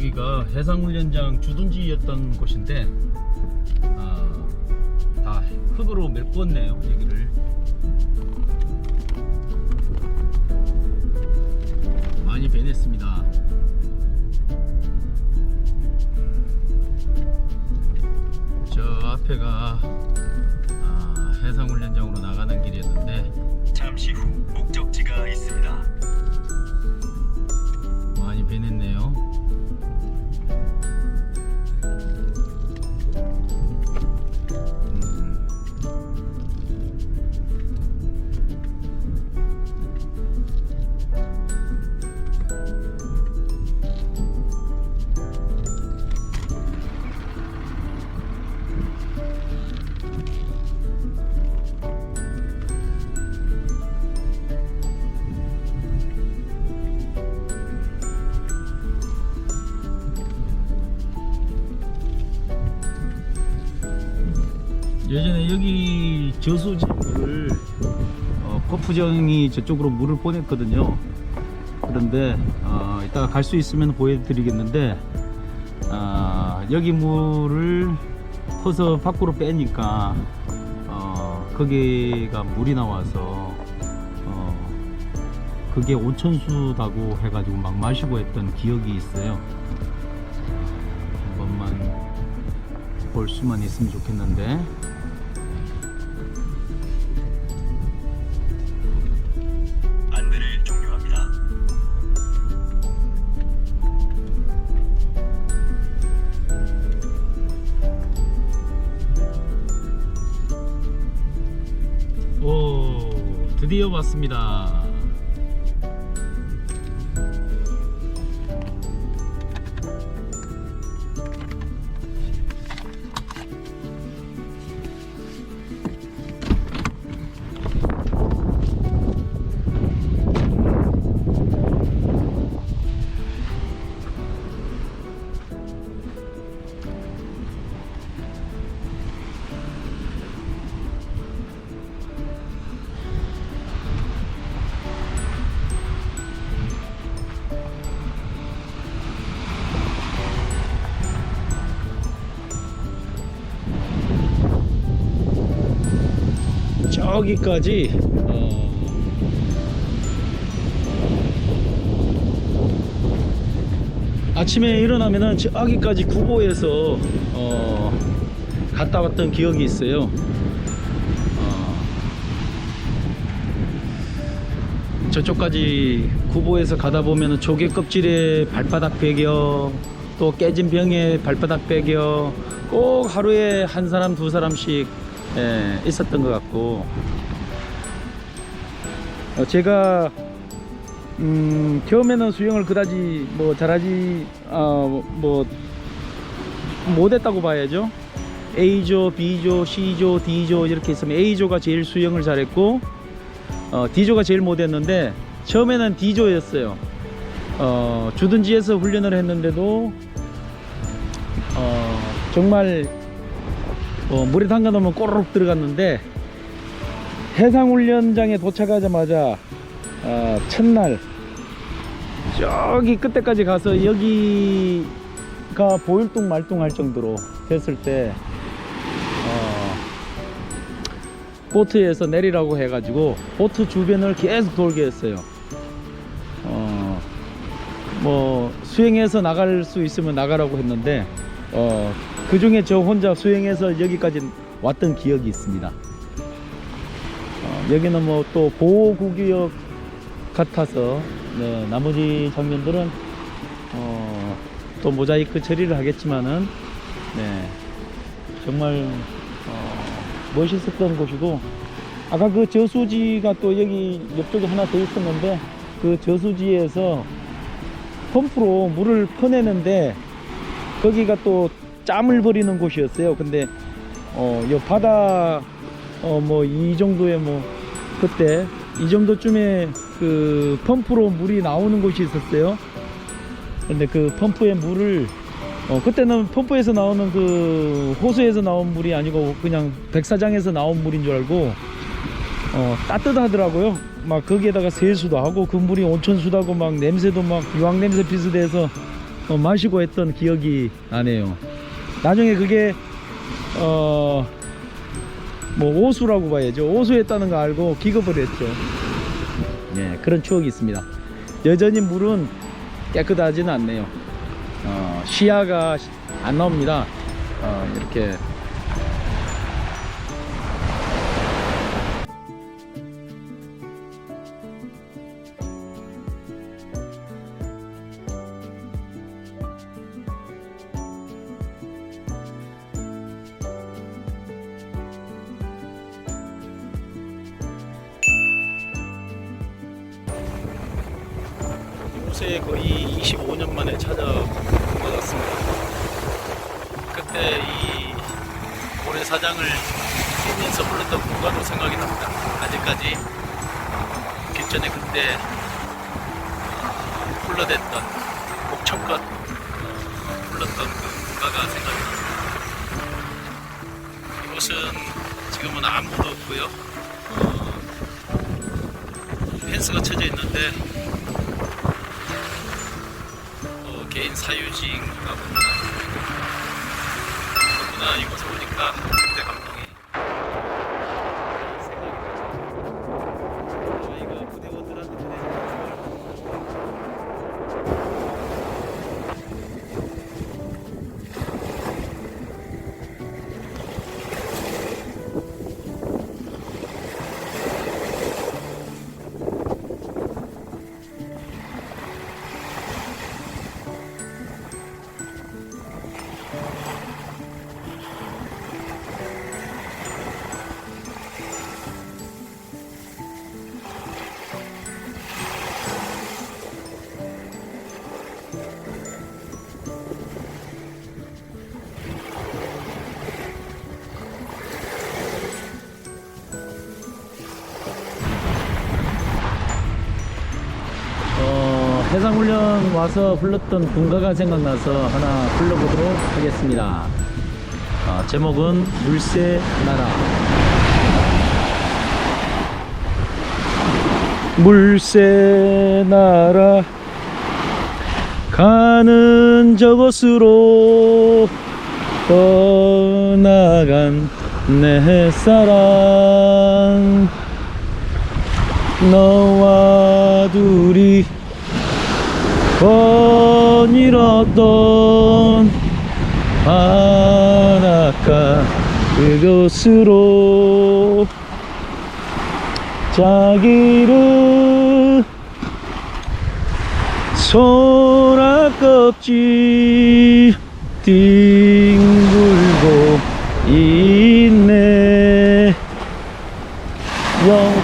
해상훈련장 주둔지였던 곳인데 아, 다 흙으로 메꾸었네요 여기를. 많이 변했습니다. 저 앞에가 아, 해상훈련장으로 나가는 길이었는데 저수지를 어, 거푸정이 저쪽으로 물을 보냈거든요. 그런데 어, 이따가 갈 수 있으면 보여드리겠는데 아, 여기 물을 퍼서 밖으로 빼니까 어, 거기가 물이 나와서 어, 그게 온천수다고 해가지고 막 마시고 했던 기억이 있어요. 한 번만 볼 수만 있으면 좋겠는데. 왔습니다. 저기까지. 어, 아침에 일어나면은 저기까지 구보에서 어, 갔다 왔던 기억이 있어요. 어, 저쪽까지 구보에서 가다 보면은 조개 껍질에 발바닥 베겨 또 깨진 병에 발바닥 베겨 꼭 하루에 한 사람 두 사람씩 예, 있었던 것 같고 어, 제가 음, 처음에는 수영을 그다지 뭐 잘하지 어, 뭐 못했다고 봐야죠. A조, B조, C조, D조 이렇게 있으면 A조가 제일 수영을 잘했고 어, D조가 제일 못했는데 처음에는 D조였어요. 어, 주둔지에서 훈련을 했는데도 어, 정말 어, 물에 담가 놓으면 꼬르륵 들어갔는데 해상훈련장에 도착하자마자 어, 첫날 저기 끝에까지 가서 여기가 보일둥 말둥할 정도로 됐을 때 어, 보트에서 내리라고 해가지고 보트 주변을 계속 돌게 했어요. 어, 뭐 수행해서 나갈 수 있으면 나가라고 했는데 어, 그 중에 저 혼자 수행해서 여기까지 왔던 기억이 있습니다. 어, 여기는 뭐 또 보호구역 같아서 네, 나머지 장면들은 어, 또 모자이크 처리를 하겠지만은 네, 정말 어, 멋있었던 곳이고 아까 그 저수지가 또 여기 옆쪽에 하나 더 있었는데 그 저수지에서 펌프로 물을 퍼내는데 거기가 또 짬을 버리는 곳이었어요. 근데 어, 요 바다 어, 뭐 이 정도의 뭐 그때 이 정도쯤에 그 펌프로 물이 나오는 곳이 있었어요. 근데 그 펌프의 물을 어, 그때는 펌프에서 나오는 그 호수에서 나온 물이 아니고 그냥 백사장에서 나온 물인 줄 알고 어, 따뜻하더라고요. 막 거기에다가 세수도 하고 그 물이 온천수다고 막 냄새도 막 유황 냄새 비슷해서 어, 마시고 했던 기억이 나네요. 나중에 그게 어, 뭐 오수라고 봐야죠. 오수했다는 거 알고 기겁을 했죠. 예, 그런 추억이 있습니다. 여전히 물은 깨끗하지는 않네요. 어, 시야가 안 나옵니다. 어, 이렇게 이곳에 거의 25년 만에 찾아온 것 같습니다. 그때 이 모래사장을 뛰면서 불렀던 군가도 생각이 납니다. 아직까지 길전에 그때 불러댔던 목청껏 불렀던 그 군가가 생각이 납니다. 이곳은 지금은 아무도 없고요. 어, 펜스가 쳐져 있는데 개인 사유지인가 봅니다. 너무나 이곳에 오니까 그때 감동 와서 불렀던 군가가 생각나서 하나 불러보도록 하겠습니다. 아, 제목은 물새 나라. 물새 나라 가는 저곳으로 떠나간 내 사랑 너와 둘이 거닐었던 바닷가 그곳으로 자기를 소라껍질 뒹굴고 있네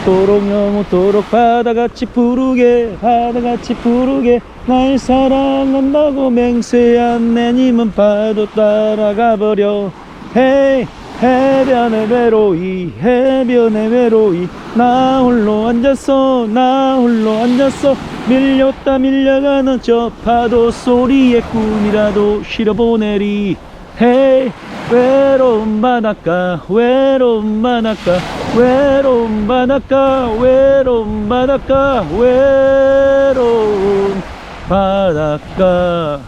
영토록 영토록 바다같이 푸르게 바다같이 푸르게 날 사랑한다고 맹세한 내 님은 파도 따라가 버려. 헤이 해변의 외로이 해변의 외로이. 나 홀로 앉았어 나 홀로 앉았어. 밀렸다 밀려가는 저 파도 소리에 꿈이라도 실어보내리. 헤이 외로운 바닷가 외로운 바닷가 외로운 바닷가 외로운 바닷가 외로운 바닷가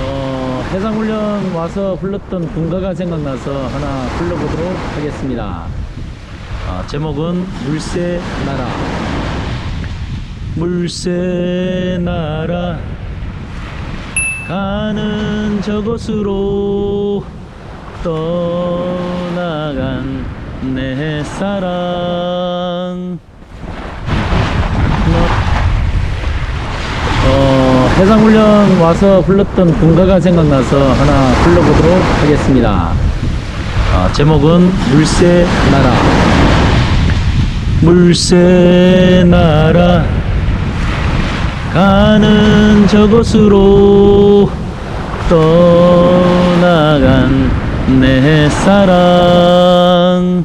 어, 해상훈련 와서 불렀던 군가가 생각나서 하나 불러보도록 하겠습니다. 아, 제목은 물새 나라. 물새 나라 가는 저곳으로 떠나간 내 사랑 어, 해상훈련 와서 불렀던 군가가 생각나서 하나 불러보도록 하겠습니다. 아, 제목은 물새 나라. 물새 나라 가는 저곳으로 떠나간 내 사랑